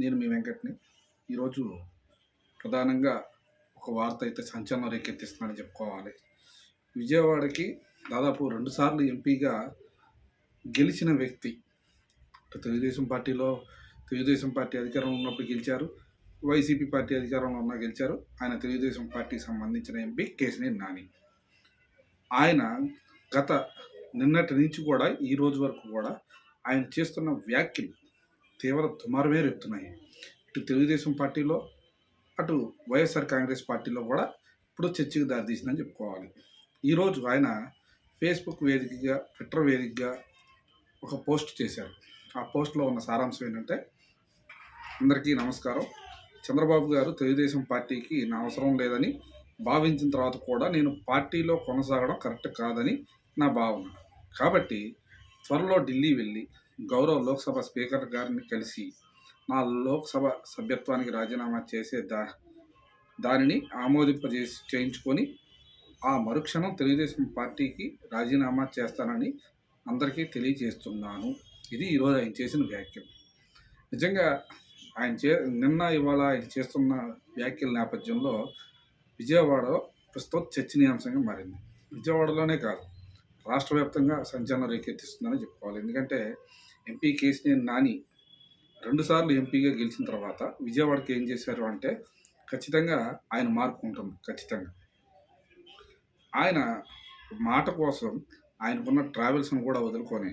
నేను మీ వెంకటని ఈరోజు ప్రధానంగా ఒక వార్త అయితే సంచలనం రేకెత్తిస్తున్నానని చెప్పుకోవాలి. విజయవాడకి దాదాపు రెండుసార్లు ఎంపీగా గెలిచిన వ్యక్తి తెలుగుదేశం పార్టీలో తెలుగుదేశం పార్టీ అధికారంలో ఉన్నప్పుడు గెలిచారు వైసీపీ పార్టీ అధికారంలో ఉన్న గెలిచారు ఆయన తెలుగుదేశం పార్టీకి సంబంధించిన ఎంపీ కేసినేని నాని. ఆయన గత నిన్నటి నుంచి కూడా ఈ రోజు వరకు కూడా ఆయన చేస్తున్న వ్యాఖ్యలు తీవ్ర దుమారమే రేపుతున్నాయి. ఇటు తెలుగుదేశం పార్టీలో అటు వైఎస్ఆర్ కాంగ్రెస్ పార్టీలో కూడా ఇప్పుడు చర్చకు దారితీసిందని చెప్పుకోవాలి. ఈరోజు ఆయన ఫేస్బుక్ వేదికగా ట్విట్టర్ వేదికగా ఒక పోస్ట్ చేశారు. ఆ పోస్ట్లో ఉన్న సారాంశం ఏంటంటే అందరికీ నమస్కారం. చంద్రబాబు గారు తెలుగుదేశం పార్టీకి నా అవసరం లేదని భావించిన తర్వాత కూడా నేను పార్టీలో కొనసాగడం కరెక్ట్ కాదని నా భావన. కాబట్టి త్వరలో ఢిల్లీ వెళ్ళి గౌరవ లోక్సభ స్పీకర్ గారిని కలిసి నా లోక్సభ సభ్యత్వానికి రాజీనామా చేసే దా దానిని ఆమోదింపజేసి చేయించుకొని ఆ మరుక్షణం తెలుగుదేశం పార్టీకి రాజీనామా చేస్తానని అందరికీ తెలియజేస్తున్నాను. ఇది ఈరోజు ఆయన చేసిన వ్యాఖ్యలు. నిజంగా ఆయన చే నిన్న ఇవాళ ఆయన చేస్తున్న వ్యాఖ్యల నేపథ్యంలో విజయవాడలో ప్రస్తుతం చర్చనీయాంశంగా మారింది. విజయవాడలోనే కాదు రాష్ట్ర వ్యాప్తంగా సంచలనం రేకెత్తిస్తుందని చెప్పుకోవాలి. ఎందుకంటే ఎంపీ కేసినేని నాని రెండుసార్లు ఎంపీగా గెలిచిన తర్వాత విజయవాడకి ఏం చేశారు అంటే ఖచ్చితంగా ఆయన మార్పు ఉంటుంది ఖచ్చితంగా. ఆయన మాట కోసం ఆయనకున్న ట్రావెల్స్ను కూడా వదులుకొని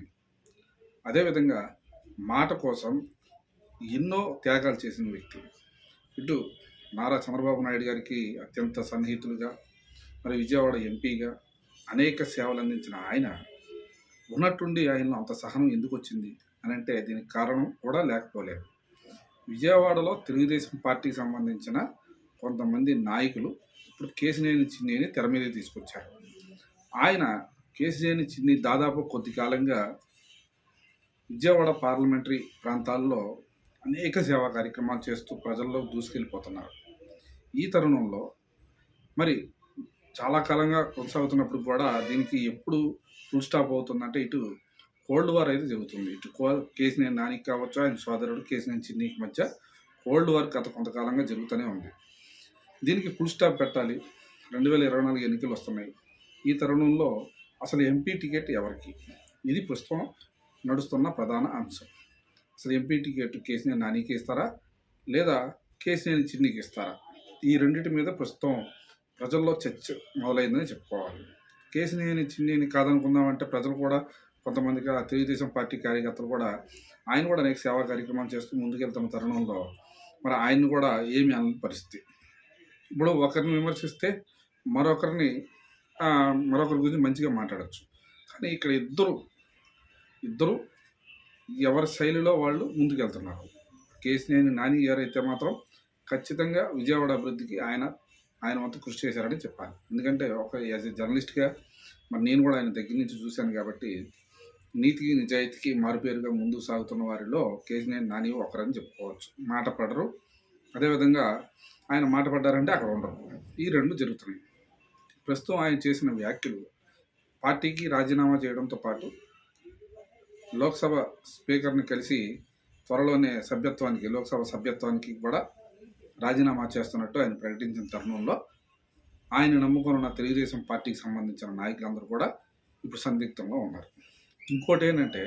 అదేవిధంగా మాట కోసం ఎన్నో త్యాగాలు చేసిన వ్యక్తి. ఇటు నారా చంద్రబాబు నాయుడు గారికి అత్యంత సన్నిహితులుగా మరి విజయవాడ ఎంపీగా అనేక సేవలు అందించిన ఆయన ఉన్నట్టుండి ఆయనలో అంత సహనం ఎందుకు వచ్చింది అని అంటే దీనికి కారణం కూడా లేకపోలేదు. విజయవాడలో తెలుగుదేశం పార్టీకి సంబంధించిన కొంతమంది నాయకులు ఇప్పుడు కేసినేని చిన్నిని తెర మీద తీసుకొచ్చారు. ఆయన కేసినేని చిన్ని దాదాపు కొద్ది కాలంగా విజయవాడ పార్లమెంటరీ ప్రాంతాల్లో అనేక సేవా కార్యక్రమాలు చేస్తూ ప్రజల్లో దూసుకెళ్ళిపోతున్నారు. ఈ తరుణంలో మరి చాలా కాలంగా కొనసాగుతున్నప్పుడు కూడా దీనికి ఎప్పుడు ఫుల్ స్టాప్ అవుతుందంటే ఇటు కోల్డ్ వార్ అయితే జరుగుతుంది. ఇటు కో కేసినేని నానికి కావచ్చు? ఆయన సోదరుడు కేసినేని చిన్నీకి మధ్య కోల్డ్ వార్ గత కొంతకాలంగా జరుగుతూనే ఉంది. దీనికి ఫుల్ స్టాప్ పెట్టాలి. రెండు వేల ఇరవై నాలుగు ఎన్నికలు వస్తున్నాయి. ఈ తరుణంలో అసలు ఎంపీ టికెట్ ఎవరికి? ఇది ప్రస్తుతం నడుస్తున్న ప్రధాన అంశం. అసలు ఎంపీ టికెట్ కేసినేని నానికి ఇస్తారా? లేదా కేసినేని చిన్నికి ఇస్తారా? ఈ రెండింటి మీద ప్రస్తుతం ప్రజల్లో చర్చ మొదలైందని చెప్పుకోవాలి. కేసినేని చిన్నిని కాదనుకుందామంటే ప్రజలు కూడా కొంతమందిగా తెలుగుదేశం పార్టీ కార్యకర్తలు కూడా ఆయన కూడా అనేక సేవా కార్యక్రమాలు చేస్తూ ముందుకెళ్తున్న తరుణంలో. మరి ఆయన్ని కూడా ఏమి అన్న పరిస్థితి. ఇప్పుడు ఒకరిని విమర్శిస్తే మరొకరిని మరొకరి గురించి మంచిగా మాట్లాడచ్చు. కానీ ఇక్కడ ఇద్దరు ఇద్దరు ఎవరి శైలిలో వాళ్ళు ముందుకెళ్తున్నారు. కేసినేని నాని ఎవరైతే మాత్రం ఖచ్చితంగా విజయవాడ అభివృద్ధికి ఆయన ఆయన మొత్తం కృషి చేశారని చెప్పాలి. ఎందుకంటే ఒక యాజ్ ఎ జర్నలిస్ట్గా మరి నేను కూడా ఆయన దగ్గర నుంచి చూశాను కాబట్టి నీతికి నిజాయితీకి మారుపేరుగా ముందుకు సాగుతున్న వారిలో కేజీనేని నాని ఒకరని చెప్పుకోవచ్చు. మాట పడరు. అదేవిధంగా ఆయన మాట పడ్డారంటే అక్కడ ఉండరు. ఈ రెండు జరుగుతున్నాయి. ప్రస్తుతం ఆయన చేసిన వ్యాఖ్యలు పార్టీకి రాజీనామా చేయడంతో పాటు లోక్సభ స్పీకర్ని కలిసి త్వరలోనే సభ్యత్వానికి లోక్సభ సభ్యత్వానికి కూడా రాజీనామా చేస్తున్నట్టు ఆయన ప్రకటించిన తరుణంలో ఆయన నమ్ముకున్న తెలుగుదేశం పార్టీకి సంబంధించిన నాయకులందరూ కూడా ఇప్పుడు సందిగ్ధంగా ఉన్నారు. ఇంకోటి ఏంటంటే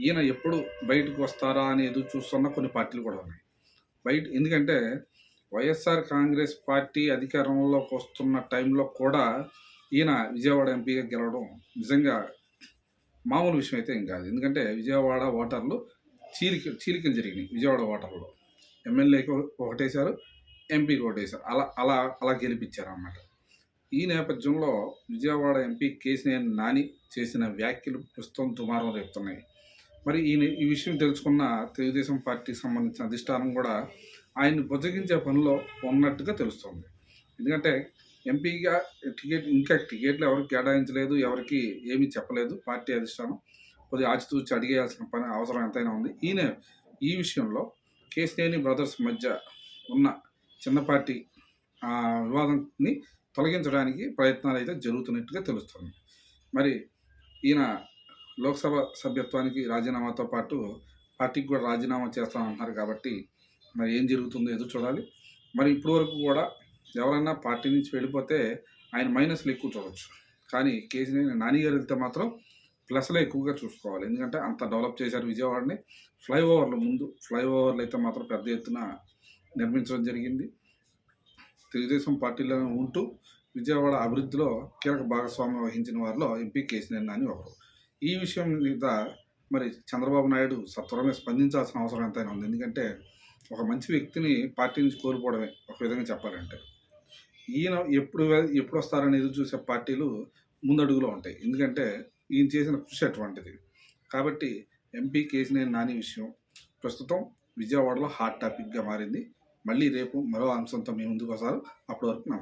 ఈయన ఎప్పుడు బయటకు వస్తారా అని ఎదురు చూస్తున్న కొన్ని పార్టీలు కూడా ఉన్నాయి. బయట ఎందుకంటే వైఎస్ఆర్ కాంగ్రెస్ పార్టీ అధికారంలోకి వస్తున్న టైంలో కూడా ఈయన విజయవాడ ఎంపీగా గెలవడం నిజంగా మామూలు విషయం అయితే ఏం కాదు. ఎందుకంటే విజయవాడ ఓటర్లు చీలిక చీలికలు జరిగినాయి విజయవాడ ఓటర్లో ఎమ్మెల్యేకి ఒకటేశారు ఎంపీకి ఒకటేశారు అలా అలా అలా గెలిపించారు అన్నమాట ఈ నేపథ్యంలో విజయవాడ ఎంపీ కేసినేని నాని చేసిన వ్యాఖ్యలు ప్రస్తుతం దుమారం రేపుతున్నాయి. మరి ఈ ఈ విషయం తెలుసుకున్న తెలుగుదేశం పార్టీకి సంబంధించిన అధిష్టానం కూడా ఆయన్ని బుజ్జగించే పనిలో ఉన్నట్టుగా తెలుస్తుంది. ఎందుకంటే ఎంపీగా టికెట్ ఇంకా టికెట్లు ఎవరికి కేటాయించలేదు ఎవరికి ఏమీ చెప్పలేదు పార్టీ అధిష్టానం. కొద్దిగా ఆచితూచి అడిగేయాల్సిన పని అవసరం ఎంతైనా ఉంది. ఈయన ఈ విషయంలో కేసినేని బ్రదర్స్ మధ్య ఉన్న చిన్నపాటి వివాదాన్ని తొలగించడానికి ప్రయత్నాలు అయితే జరుగుతున్నట్టుగా తెలుస్తుంది. మరి ఈయన లోక్సభ సభ్యత్వానికి రాజీనామాతో పాటు పార్టీకి కూడా రాజీనామా చేస్తామంటున్నారు కాబట్టి మరి ఏం జరుగుతుందో ఎదురు చూడాలి. మరి ఇప్పటి వరకు కూడా ఎవరైనా పార్టీ నుంచి వెళ్ళిపోతే ఆయన మైనస్లు ఎక్కువ చూడవచ్చు కానీ కేసీఆర్ నాని గారు వెళ్తే మాత్రం ప్లస్లో ఎక్కువగా చూసుకోవాలి. ఎందుకంటే అంత డెవలప్ చేశారు విజయవాడని. ఫ్లైఓవర్లు ముందు ఫ్లైఓవర్లు అయితే మాత్రం పెద్ద ఎత్తున నిర్మించడం జరిగింది. తెలుగుదేశం పార్టీలో ఉంటూ విజయవాడ అభివృద్ధిలో కీలక భాగస్వామ్యం వహించిన వారిలో ఎంపీ కేసీఆర్ అని ఒకరు. ఈ విషయం మీద మరి చంద్రబాబు నాయుడు సత్వరమే స్పందించాల్సిన అవసరం ఎంతైనా ఉంది. ఎందుకంటే ఒక మంచి వ్యక్తిని పార్టీ నుంచి కోల్పోవడమే ఒక విధంగా చెప్పాలంటే. ఈయన ఎప్పుడు ఎప్పుడు వస్తారని ఎదురు చూసే పార్టీలు ముందడుగులో ఉంటాయి. ఎందుకంటే ఈయన చేసిన కృషి అటువంటిది. కాబట్టి ఎంపీ కేసీఆర్ నాని విషయం ప్రస్తుతం విజయవాడలో హాట్ టాపిక్గా మారింది. మళ్ళీ రేపు మరో అంశంతో మీ ముందుకు వస్తారు. అప్పటి వరకు నమస్తే